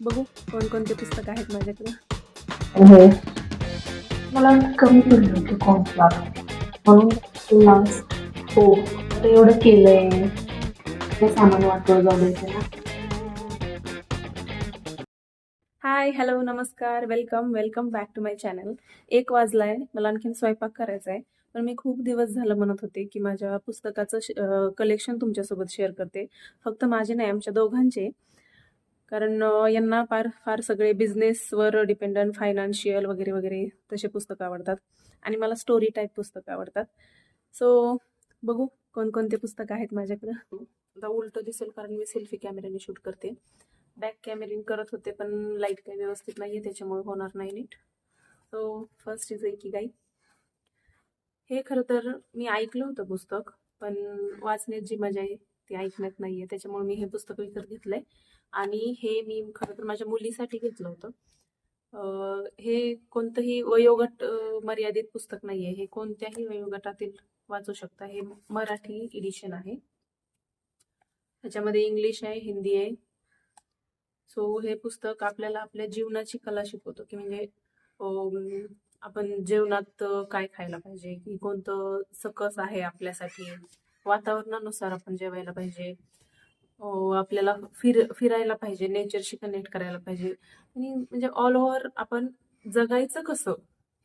बघू कोणकोणते पुस्तक आहेत माझ्याकडे. हो. मला कमी पडलं होतं कॉम्पला म्हणून हो आता एवढं केलंय. ते सामान वाटलं जाऊ द्यायचं ना हाय हॅलो नमस्कार. Welcome welcome back to my channel एक वाजलाय. मला आणखीन स्वयंपाक करायचा आहे पण मी खूप दिवस झालं म्हणत होते की माझ्या पुस्तकाचं कलेक्शन तुमच्यासोबत शेअर करते. फक्त माझे नाही आमच्या दोघांचे. कारण यांना फार फार सगळे बिझनेसवर डिपेंडंट फायनान्शियल वगैरे वगैरे तसे पुस्तकं आवडतात. आणि मला स्टोरी टाईप पुस्तकं आवडतात. सो बघू कोणकोणते पुस्तकं आहेत माझ्याकडं. आता उलटं दिसेल कारण मी सेल्फी कॅमेऱ्याने शूट करते. बॅक कॅमेरीन करत होते पण लाइट काही व्यवस्थित नाही आहे त्याच्यामुळे होणार नाही नीट. सो फर्स्ट इज की गाई हे खरं तर मी ऐकलं होतं पुस्तक पण वाचण्यात जी मजा आहे ती ऐकण्यात नाही आहे त्याच्यामुळे मी हे पुस्तक विकत घेतलं आहे आणि हे मी खरं तर माझ्या मुलीसाठी घेतलं होतं. हे कोणतंही वयोगट मर्यादित पुस्तक नाही आहे हे कोणत्याही वयोगटातील वाचू शकता. हे मराठी एडिशन आहे. त्याच्यामध्ये इंग्लिश आहे हिंदी आहे. सो हे पुस्तक आपल्याला आपल्या जीवनाची कला शिकवतो की म्हणजे आपण जेवणात काय खायला पाहिजे? की कोणतं सकस आहे आपल्यासाठी? वातावरणानुसार आपण जेवायला पाहिजे. हो, आपल्याला फिर फिरायला पाहिजे नेचरशी कनेक्ट करायला पाहिजे. आणि म्हणजे ऑल ओव्हर आपण जगायचं कसं?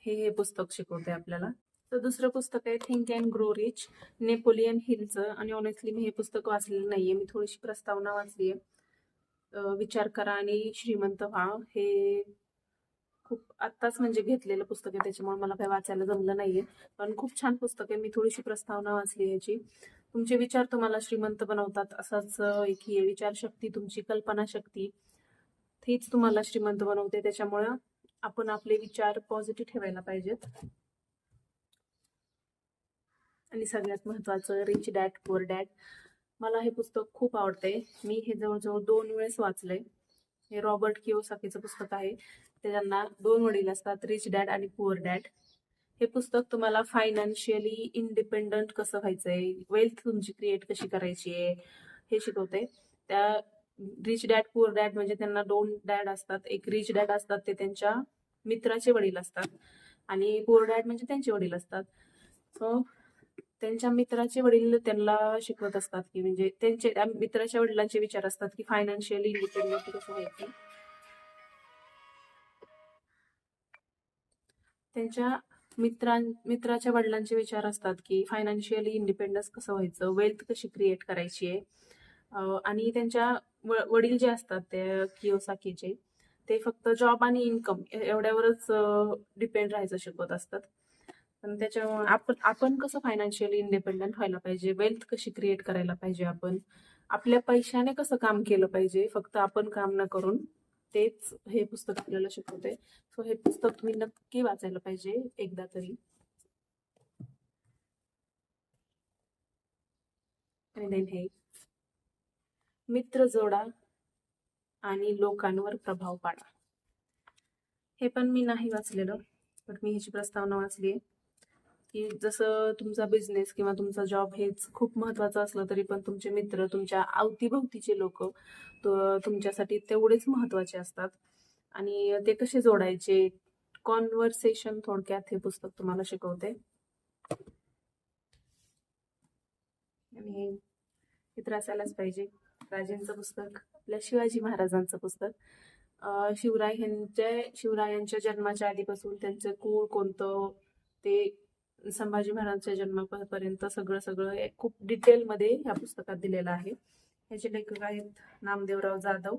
हे हे पुस्तक शिकवते आपल्याला. तर दुसरं पुस्तक आहे think and grow rich Napoleon हिलचं आणि ऑनेस्टली मी हे पुस्तक वाचलेलं नाहीये. मी थोडीशी प्रस्तावना वाचली आहे विचार करा आणि श्रीमंत व्हा. हे खूप आत्ताच म्हणजे घेतलेलं पुस्तक आहे त्याच्यामुळे मला काही वाचायला जमलं नाहीये. पण खूप छान पुस्तक आहे. मी थोडीशी प्रस्तावना वाचली याची. तुमचे विचार तुम्हाला श्रीमंत बनवतात असाच एक ही विचारशक्ती तुमची कल्पनाशक्ती. तीच तुम्हाला श्रीमंत बनवते. त्याच्यामुळं आपण आपले विचार पॉझिटिव्ह ठेवायला पाहिजेत. आणि सगळ्यात महत्त्वाचं रिच डॅड पुअर डॅड मला हे पुस्तक खूप आवडते मी हे जवळजवळ दोन वेळेस वाचलंय. हे रॉबर्ट किओसाकीचं पुस्तक आहे. ते त्यांना दोन वडील असतात रिच डॅड आणि पुअर डॅड हे पुस्तक तुम्हाला फायनान्शियली इंडिपेंडंट कसं व्हायचंय? वेल्थ तुमची क्रिएट कशी करायची आहे हे शिकवते. त्या रिच डॅड पुअर डॅड म्हणजे त्यांना दोन डॅड असतात. एक रिच डॅड असतात ते त्यांच्या मित्राचे वडील असतात. आणि पुअर डॅड म्हणजे त्यांचे वडील असतात. सो त्यांच्या मित्राचे वडील त्यांना शिकवत असतात की म्हणजे त्यांचे मित्राच्या वडिलांचे विचार असतात की फायनान्शियली इंडिपेंडंट कसं व्हायचं? त्यांच्या मित्रां मित्राच्या वडिलांचे विचार असतात की फायनान्शियली इंडिपेंडन्स कसं व्हायचं? वेल्थ कशी क्रिएट करायची आहे? आणि त्यांच्या व- वडील जे असतात ते किओसाकीचे ते फक्त जॉब आणि इन्कम एवढ्यावरच डिपेंड राहायचं शिकवत असतात. पण त्याच्यामुळे आपण आपण कसं फायनान्शियली इंडिपेंडंट व्हायला पाहिजे? वेल्थ कशी क्रिएट करायला पाहिजे आपण? आपल्या पैशाने कसं काम केलं पाहिजे? फक्त आपण काम न करून तेच हे पुस्तक आपल्याला शिकवते. सो हे पुस्तक तुम्ही नक्की वाचायला पाहिजे एकदा तरी. हे. मित्र जोडा आणि लोकांवर प्रभाव पाडा. हे पण मी नाही वाचलेलं पण मी ह्याची प्रस्तावना वाचली आहे की जसं तुमचा बिझनेस किंवा तुमचा जॉब हेच खूप महत्त्वाचं असलं तरी पण तुमचे मित्र तुमच्या अवतीभोवतीचे लोक तुमच्यासाठी तेवढेच महत्त्वाचे असतात. आणि ते कसे जोडायचे? कॉन्व्हर्सेशन थोडक्यात हे पुस्तक तुम्हाला शिकवते. आणि हे तर असायलाच पाहिजे. राजेंचं पुस्तक आपल्या शिवाजी महाराजांचं पुस्तक. शिवराय यांच्या शिवरायांच्या जन्माच्या आधीपासून त्यांचं कुळ कोणतं ते संभाजी महाराजांच्या जन्मापर्यंत सगळं सगळं खूप डिटेलमध्ये या पुस्तकात दिलेलं आहे. ह्याचे लेखक आहेत नामदेवराव जाधव.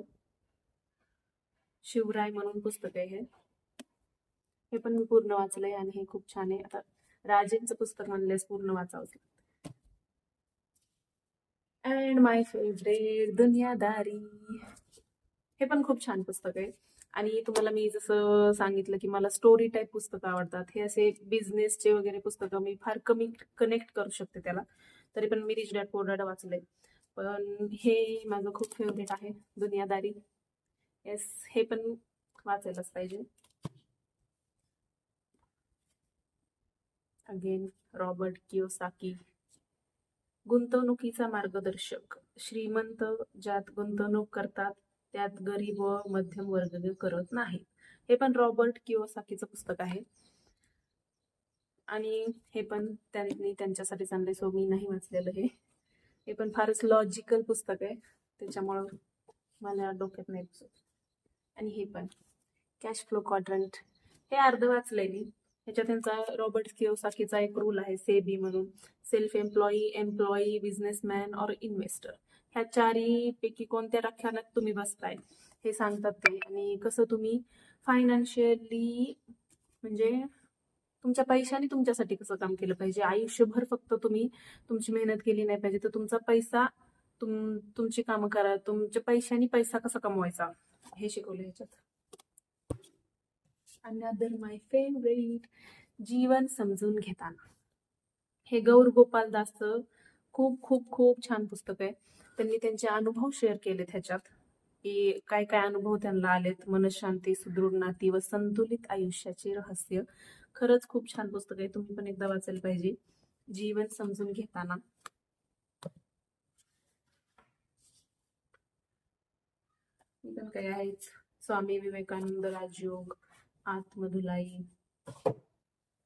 शिवराय म्हणून पुस्तक आहे हे. हे पण मी पूर्ण वाचलंय आणि हे खूप छान आहे. आता राजेंचं पुस्तक म्हणलेस पूर्ण वाचावंच अँड माय फेवरेट दुनियादारी. हे पण खूप छान पुस्तक आहे. आणि तुम्हाला मी जसं सांगितलं की मला स्टोरी टाईप पुस्तकं आवडतात. हे असे बिझनेसचे वगैरे पुस्तकं मी फार कमी कनेक्ट करू शकते त्याला. तरी पण मी रिच डॅड पोर डॅड वाचले पण हे माझं खूप फेवरेट आहे दुनियादारी. येस हे पण वाचायलाच पाहिजे. अगेन रॉबर्ट कियोसाकी गुंतवणुकीचा मार्गदर्शक. श्रीमंत ज्यात गुंतवणूक करतात त्यात गरीब व मध्यम वर्ग करत नाहीत. हे पण रॉबर्ट किओसाकीचं पुस्तक आहे. आणि हे पण त्यांनी त्यांच्यासाठी चांगले सो मी नाही वाचलेलं हे. हे पण फारच लॉजिकल पुस्तक आहे. त्याच्यामुळं मला डोक्यात नाही पुस्तक आणि हे पण. कॅश फ्लो क्वाड्रंट हे अर्ध वाचलंय मी. ह्याच्यात त्यांचा रॉबर्ट किओसाकीचा एक रूल आहे सेबी म्हणून. सेल्फ एम्प्लॉई एम्प्लॉई बिझनेसमॅन और इन्व्हेस्टर ह्या चारी पैकी कोणत्या व्याख्यानात तुम्ही बसताय? हे सांगतात ते. आणि कसं तुम्ही फायनान्शियली म्हणजे तुमच्या पैशाने तुमच्यासाठी कसं काम केलं पाहिजे? आयुष्यभर फक्त तुम्ही तुमची मेहनत केली नाही पाहिजे. तर तुमचा पैसा तुम तुमची कामं करा. तुमच्या पैशाने पैसा कसा कमवायचा? हे शिकवलं ह्याच्यात. अनदर माय फेवरेट जीवन समजून घेताना. हे गौर गोपाल दासचं खूप खूप खूप छान पुस्तक आहे. त्यांनी त्यांचे अनुभव शेअर केलेत ह्याच्यात की काय काय अनुभव त्यांना आलेत मनशांती सुदृढ नाती व संतुलित आयुष्याचे रहस्य. खरंच खूप छान पुस्तक आहे तुम्ही पण एकदा वाचायला पाहिजे. जीवन समजून घेताना. काय आहेच स्वामी विवेकानंद राजयोग आत्मधुलाई.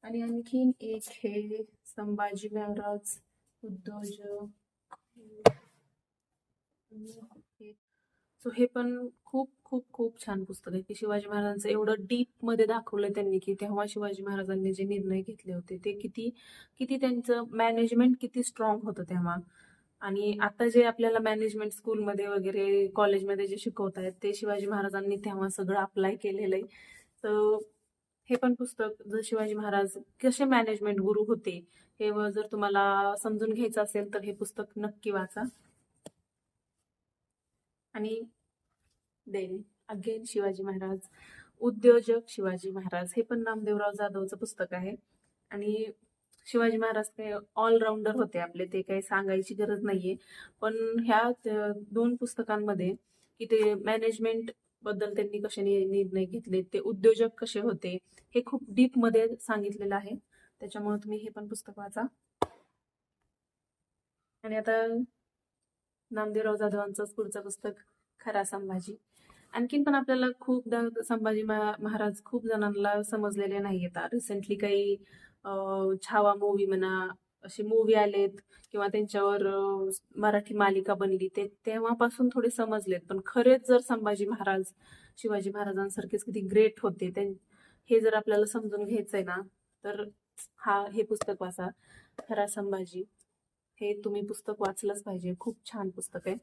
आणि आणखीन एक हे संभाजी महाराज उद्योजक सो हे पण खूप खूप खूप छान पुस्तक आहे की शिवाजी महाराजांचं एवढं डीपमध्ये दाखवलं त्यांनी की तेव्हा शिवाजी महाराजांनी जे निर्णय घेतले होते ते किती किती त्यांचं मॅनेजमेंट किती स्ट्रॉंग होतं तेव्हा. आणि आता जे आपल्याला मॅनेजमेंट स्कूलमध्ये वगैरे कॉलेजमध्ये जे शिकवत आहेत ते शिवाजी महाराजांनी तेव्हा सगळं अप्लाय केलेलं आहे. तर हे पण पुस्तक जर शिवाजी महाराज कसे मॅनेजमेंट गुरु होते हे जर तुम्हाला समजून घ्यायचं असेल तर हे पुस्तक नक्की वाचा. आणि देन अगेन शिवाजी महाराज. उद्योजक शिवाजी महाराज. हे पण नामदेवराव जाधवचं पुस्तक आहे. आणि शिवाजी महाराज काही ऑलराऊंडर होते आपले. ते काही सांगायची गरज नाहीये. पण ह्या दोन पुस्तकांमध्ये की ते मॅनेजमेंटबद्दल त्यांनी कसे निर्णय घेतले ते उद्योजक कसे होते हे खूप डीपमध्ये सांगितलेलं आहे. त्याच्यामुळे तुम्ही हे पण पुस्तक वाचा. आणि आता नामदेवराव जाधवांचंच पुढचं पुस्तक खरा संभाजी. आणखीन पण आपल्याला खूपदा संभाजी महा- महाराज खूप जणांना समजलेले नाही आता रिसेंटली काही छावा मूवी म्हणा असे मूवी आलेत किंवा त्यांच्यावर मराठी मालिका बनली ते तेव्हापासून थोडे समजलेत. पण खरेच जर संभाजी महाराज शिवाजी महाराजांसारखेच किती ग्रेट होते ते हे जर आपल्याला समजून घ्यायचंय ना तर हा हे पुस्तक वाचा. खरा संभाजी. हे तुम्ही पुस्तक वाचलंच पाहिजे. खूप छान पुस्तक आहे.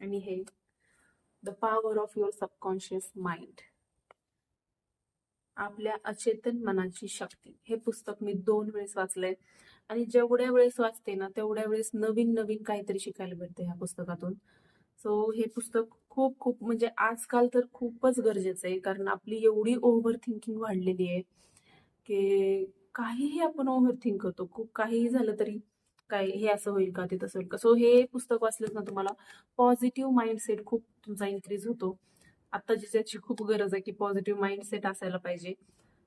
आणि हे the power of your subconscious mind आपल्या अचेतन मनाची शक्ती. हे पुस्तक मी दोन वेळेस वाचलंय. आणि जेवढ्या वेळेस वाचते ना तेवढ्या वेळेस नवीन नवीन काहीतरी शिकायला भेटते ह्या पुस्तकातून. सो हे पुस्तक खूप खूप म्हणजे आजकाल तर खूपच गरजेचं आहे. कारण आपली एवढी ओव्हर थिंकिंग वाढलेली आहे की काहीही आपण ओव्हर थिंक करतो. खूप काहीही झालं तरी काय हे असं होईल का ते तसं होईल का? सो हे पुस्तक वाचलं ना तुम्हाला पॉझिटिव्ह माइंडसेट खूप तुमचा इन्क्रीज होतो. आता ज्याची खूप गरज आहे की पॉझिटिव्ह माइंडसेट असायला पाहिजे.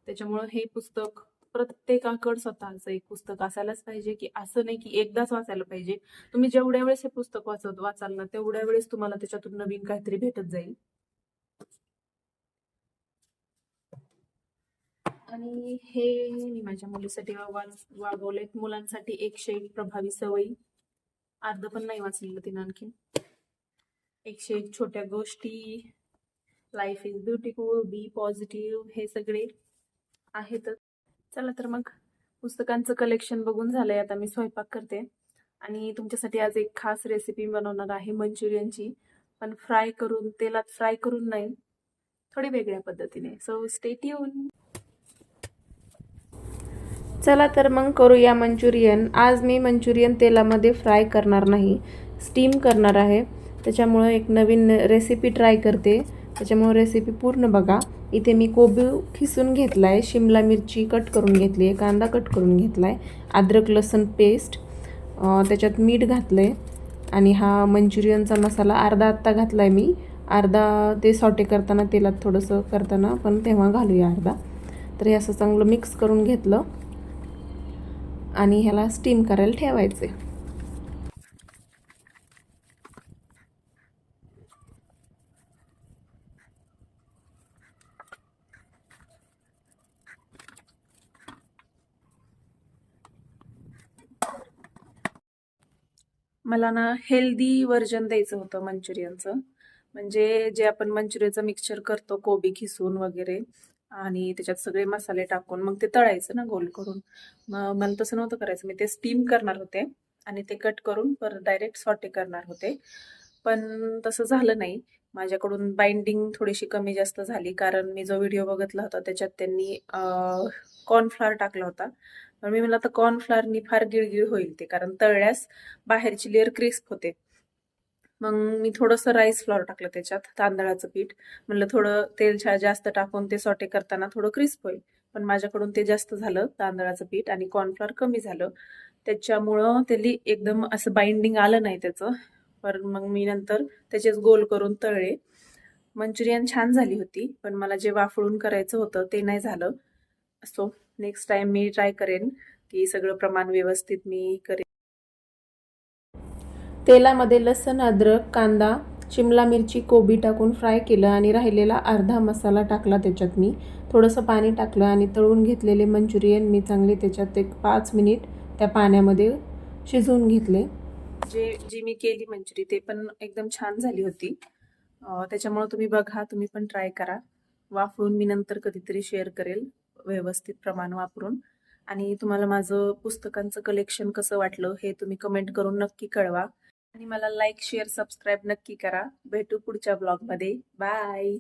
त्याच्यामुळं हे पुस्तक प्रत्येकाकडं स्वतःचं एक पुस्तक असायलाच पाहिजे की असं नाही की एकदाच वाचायला पाहिजे. तुम्ही जेवढ्या वेळेस हे पुस्तक वाचत वाचाल ना तेवढ्या वेळेस तुम्हाला त्याच्यातून नवीन काहीतरी भेटत जाईल. आणि हे मी माझ्या मुलीसाठी वागवलेत. मुलांसाठी एकशे एक प्रभावी सवयी. अर्ध पण नाही वाचलेलं तिनं आणखीन. एकशे एक छोट्या गोष्टी. Life is beautiful be positive हे सगळे आहेतच. चला तर मग पुस्तकांचं कलेक्शन बघून झालंय. आता मी स्वयंपाक करते. आणि तुमच्यासाठी आज एक खास रेसिपी बनवणार आहे मंचुरियनची. पण फ्राय करून तेलात फ्राय करून नाही. थोडी वेगळ्या पद्धतीने. सो स्टेट येऊन चला तर मग करूया मंचुरियन. आज मी मंचुरियन तेलामध्ये फ्राय करणार नाही. स्टीम करणार आहे. त्याच्यामुळं एक नवीन रेसिपी ट्राय करते. त्याच्यामुळं रेसिपी पूर्ण बघा. इथे मी कोबी खिसून घेतला आहे शिमला मिरची कट करून घेतली आहे कांदा कट करून घेतला आहे अद्रक लसूण पेस्ट त्याच्यात मीठ घातलं आहे आणि हा मंचुरियनचा मसाला अर्धा आत्ता घातला आहे मी. अर्धा ते सॉटे करताना तेलात थोडंसं करताना पण तेव्हा घालूया अर्धा. तर हे असं चांगलं मिक्स करून घेतलं. आणि ह्याला स्टीम करायला ठेवायचे मला ना हेल्दी व्हर्जन द्यायचं होतं मंचुरियनचं. म्हणजे जे आपण मंचुरियनचं मिक्सचर करतो कोबी खिसून वगैरे आणि त्याच्यात सगळे मसाले टाकून मग ते तळायचं ना गोल करून. मग मला तसं नव्हतं करायचं. मी ते स्टीम करणार होते आणि ते कट करून परत डायरेक्ट सॉटे करणार होते. पण तसं झालं नाही. माझ्याकडून बाइंडिंग थोडीशी कमी जास्त झाली कारण मी जो व्हिडिओ बघितला होता त्याच्यात त्यांनी कॉर्नफ्लॉवर टाकला होता. पण मी म्हणलं तर कॉर्नफ्लॉवरनी फार गिळगिळ होईल ते कारण तळल्यास बाहेरची लेअर क्रिस्प होते. मग मी थोडंसं राईस फ्लॉवर टाकलं त्याच्यात तांदळाचं पीठ. म्हणलं थोडं तेल छा जास्त टाकून ते सॉटे करताना थोडं क्रिस्प होईल. पण माझ्याकडून ते जास्त झालं तांदळाचं पीठ आणि कॉर्नफ्लॉवर कमी झालं. त्याच्यामुळं त्याली एकदम असं बाइंडिंग आलं नाही त्याचं. पण मग मी नंतर त्याचेच गोल करून तळले. मंचुरियन छान झाली होती पण मला जे वाफळून करायचं होतं ते नाही झालं. सो नेक्स्ट टाइम मी ट्राय करेन की सगळं प्रमाण व्यवस्थित मी करेन. तेलामध्ये लसण अद्रक कांदा शिमला मिरची कोबी टाकून फ्राय केलं आणि राहिलेला अर्धा मसाला टाकला त्याच्यात मी. थोडंसं पाणी टाकलं आणि तळून घेतलेले मंचुरियन मी चांगले त्याच्यात एक पाच मिनिट त्या पाण्यामध्ये शिजवून घेतले. जे जी मी केली मंचुरी ते पण एकदम छान झाली होती. त्याच्यामुळं तुम्ही बघा तुम्ही पण ट्राय करा. वापरून मी नंतर कधीतरी शेअर करेल. व्यवस्थित प्रमाण वापरून. आणि तुम्हाला माझं पुस्तकांचं कलेक्शन कसं वाटलं हे तुम्ही कमेंट करून नक्की कळवा. आणि मला लाईक शेअर सबस्क्राईब नक्की करा. भेटू पुढच्या ब्लॉगमध्ये बाय